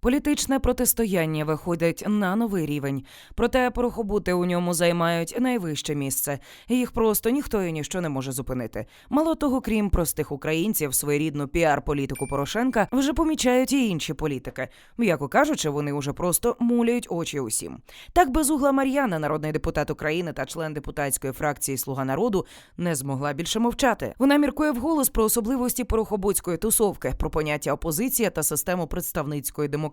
Політичне протистояння виходить на новий рівень. Проте порохобути у ньому займають найвище місце. Їх просто ніхто і ніщо не може зупинити. Мало того, крім простих українців, своєрідну піар-політику Порошенка вже помічають і інші політики. М'яко кажучи, вони уже просто муляють очі усім. Так безугла Мар'яна, народний депутат України та член депутатської фракції Слуга народу, не змогла більше мовчати. Вона міркує вголос про особливості порохобутської тусовки, про поняття опозиція та систему представницької демократії.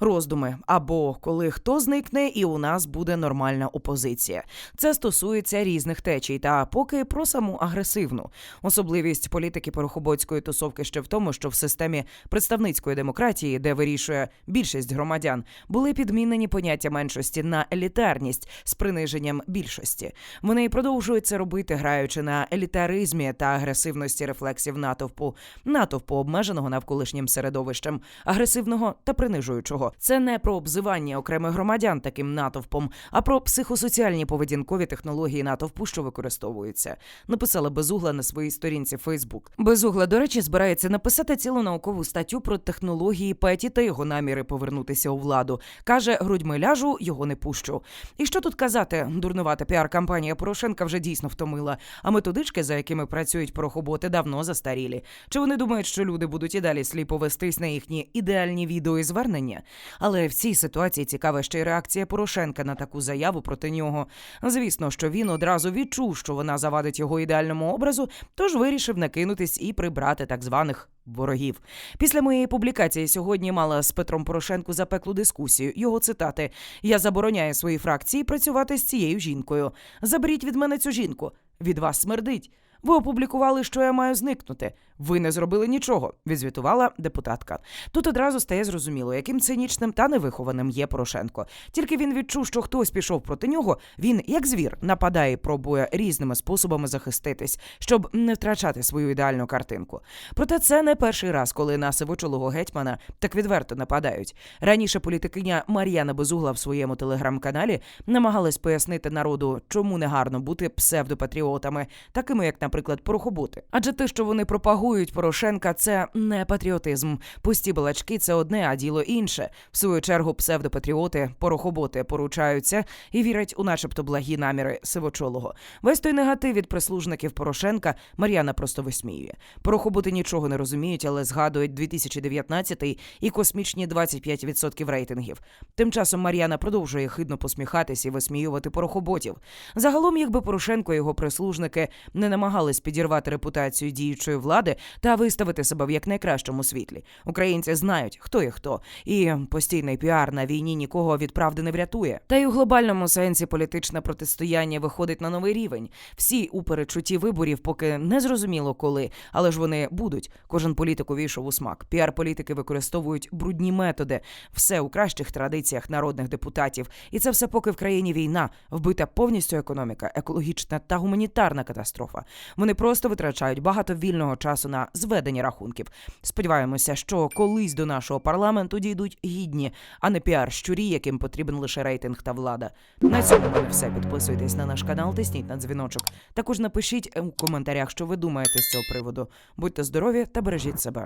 Роздуми або коли хто зникне, і у нас буде нормальна опозиція. Це стосується різних течій, та поки про саму агресивну. Особливість політики порохоботської тусовки ще в тому, що в системі представницької демократії, де вирішує більшість громадян, були підмінені поняття меншості на елітарність з приниженням більшості. Вони продовжують це робити, граючи на елітаризмі та агресивності рефлексів натовпу, натовпу обмеженого навколишнім середовищем, агресивного та принижуючого. Це не про обзивання окремих громадян таким натовпом, а про психосоціальні поведінкові технології натовпу, що використовуються. Написала Безугла на своїй сторінці Фейсбук. Безугла, до речі, збирається написати цілу наукову статтю про технології Петі та його наміри повернутися у владу. каже, грудьми ляжу, його не пущу. І що тут казати? Дурнувата піар-кампанія Порошенка вже дійсно втомила. А методички, за якими працюють порохоботи, давно застарілі. Чи вони думають, що люди будуть і далі сліпо вестись на їхні ідеальні відео і звернення? Але в цій ситуації цікава ще й реакція Порошенка на таку заяву проти нього. Звісно, що він одразу відчув, що вона завадить його ідеальному образу, тож вирішив накинутись і прибрати так званих. Ворогів після моєї публікації сьогодні мала з Петром Порошенку запеклу дискусію. Його цитати: Я забороняю своїй фракції працювати з цією жінкою. Заберіть від мене цю жінку. Від вас смердить. Ви опублікували, що я маю зникнути. Ви не зробили нічого, відзвітувала депутатка. Тут одразу стає зрозуміло, яким цинічним та невихованим є Порошенко. Тільки він відчув, що хтось пішов проти нього. Він, як звір, нападає, і пробує різними способами захиститись, щоб не втрачати свою ідеальну картинку. Проте це не перший раз, коли на сивочолого гетьмана так відверто нападають. Раніше політикиня Мар'яна Безугла в своєму телеграм-каналі намагалась пояснити народу, чому не гарно бути псевдопатріотами, такими як, наприклад, порохоботи. Адже те, що вони пропагують Порошенка, це не патріотизм. Пусті балачки це одне, а діло інше. В свою чергу, псевдопатріоти, порохоботи поручаються і вірять у, начебто, благі наміри сивочолого. Весь той негатив від прислужників Порошенка Мар'яна просто висміює. Порохоботи нічого не розуміють, але згадують 2019 і космічні 25% рейтингів. Тим часом Мар'яна продовжує хидно посміхатись і висміювати порохоботів. Загалом, якби Порошенко і його прислужники не намагались підірвати репутацію діючої влади та виставити себе в якнайкращому світлі. Українці знають, хто є хто, і постійний піар на війні нікого від правди не врятує. Та й у глобальному сенсі політичне протистояння виходить на новий рівень. Всі у перечутті виборів, поки не зрозуміло коли, але ж вони будуть. Кожен політик увійшов у смак. Піар-політики використовують брудні методи, все у кращих традиціях народних депутатів. І це все поки в країні війна, вбита повністю економіка, екологічна та гуманітарна катастрофа. Вони просто витрачають багато вільного часу на зведення рахунків. Сподіваємося, що колись до нашого парламенту дійдуть гідні, а не піар щурі, яким потрібен лише рейтинг та влада. На цьому все. Підписуйтесь на наш канал, тисніть на дзвіночок. Також напишіть у коментарях, що ви думаєте з цього приводу. Будьте здорові та бережіть себе.